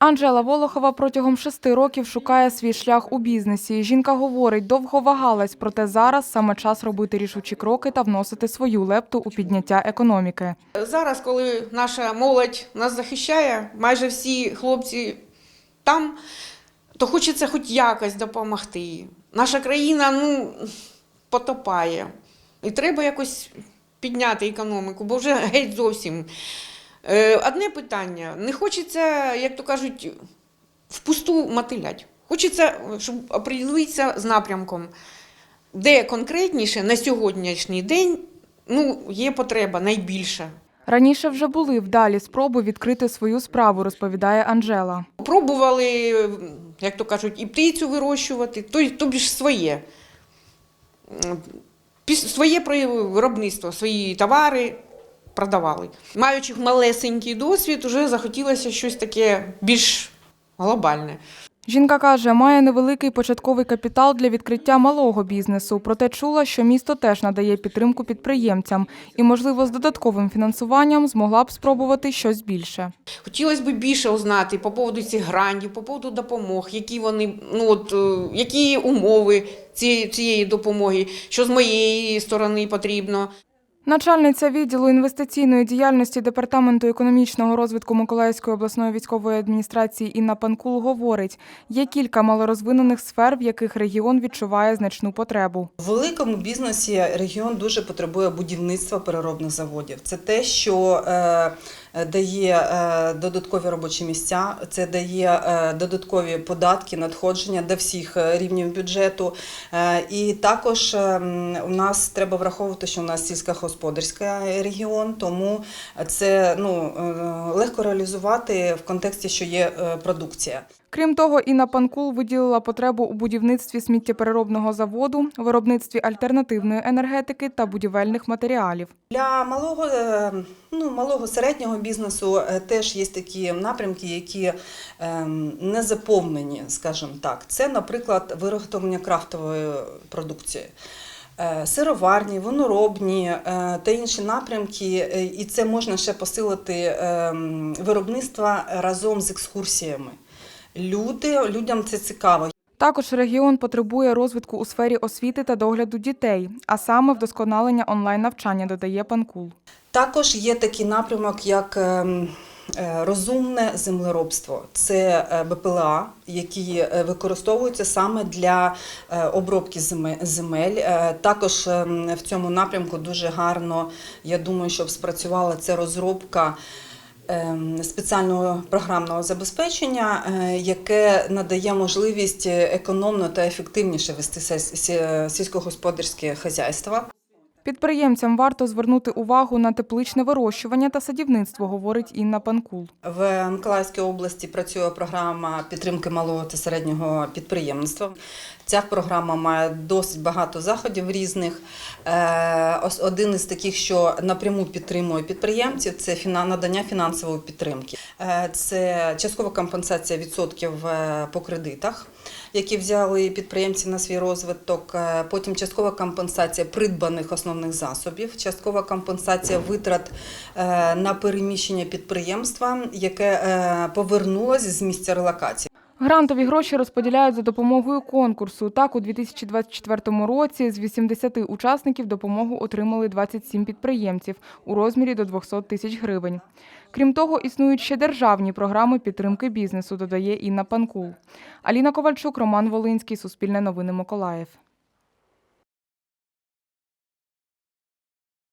Анжела Волохова протягом шести років шукає свій шлях у бізнесі. Жінка говорить, довго вагалась, проте зараз саме час робити рішучі кроки та вносити свою лепту у підняття економіки. Зараз, коли наша молодь нас захищає, майже всі хлопці там, то хочеться хоч якось допомогти. Наша країна ну, потопає. І треба якось підняти економіку, бо вже геть зовсім. Е, Одне питання: не хочеться, як то кажуть, впусту мотилять. Хочеться, щоб оприділитися з напрямком, де конкретніше на сьогоднішній день ну, є потреба найбільша. Раніше вже були вдалі спроби відкрити свою справу, розповідає Анжела. Пробували, як то кажуть, і птицю вирощувати, то, тобі ж своє. Своє виробництво, свої товари продавали. Маючи малесенький досвід, вже захотілося щось таке більш глобальне. Жінка каже, має невеликий початковий капітал для відкриття малого бізнесу, проте чула, що місто теж надає підтримку підприємцям і, можливо, з додатковим фінансуванням змогла б спробувати щось більше. Хотілося б більше узнати по поводу цих грантів, по поводу допомог, які вони, ну от е, які умови цієї, цієї допомоги, що з моєї сторони потрібно. Начальниця відділу інвестиційної діяльності Департаменту економічного розвитку Миколаївської обласної військової адміністрації Інна Панкул говорить, є кілька малорозвинених сфер, в яких регіон відчуває значну потребу. В великому бізнесі регіон дуже потребує будівництва переробних заводів. Це те, що е, дає е, додаткові робочі місця, це дає е, додаткові податки, надходження до всіх е, рівнів бюджету. Е, і також е, у нас треба враховувати, що у нас сільськогосподарський регіон, тому це ну, е, легко реалізувати в контексті, що є е, продукція. Крім того, Інна Панкул виділила потребу у будівництві сміттєпереробного заводу, виробництві альтернативної енергетики та будівельних матеріалів. Для малого, е, ну, малого середнього бізнесу е, теж є такі напрямки, які ем, не заповнені, скажімо так. Це, наприклад, виготовлення крафтової продукції. Е, Сироварні, виноробні та інші напрямки, і це можна ще посилити ем, виробництво разом з екскурсіями. Люди, людям це цікаво. Також регіон потребує розвитку у сфері освіти та догляду дітей, а саме вдосконалення онлайн-навчання, додає Панкул. Також є такий напрямок, як ем, е, розумне землеробство. Це е, БПЛА, які е, використовуються саме для обробки земе- земель. Також ем, в цьому напрямку дуже гарно, я думаю, щоб спрацювала це розробка. Ем, Спеціального програмного забезпечення, е, яке надає можливість економно та ефективніше вести сільськогосподарське хазяйство. Підприємцям варто звернути увагу на тепличне вирощування та садівництво, говорить Інна Панкул. В Миколаївській області працює програма підтримки малого та середнього підприємництва. Ця програма має досить багато заходів різних. Е, Один із таких, що напряму підтримує підприємців, це надання фінансової підтримки. Е, Це часткова компенсація відсотків е, по кредитах, які взяли підприємці на свій розвиток. Потім часткова компенсація придбаних основних засобів, часткова компенсація витрат на переміщення підприємства, яке повернулось з місця релокації. Грантові гроші розподіляють за допомогою конкурсу. Так, у 2024 році з 80 учасників допомогу отримали 27 підприємців у розмірі до 200 тисяч гривень. Крім того, існують ще державні програми підтримки бізнесу, додає Інна Панкул. Аліна Ковальчук, Роман Волинський, Суспільне новини Миколаїв.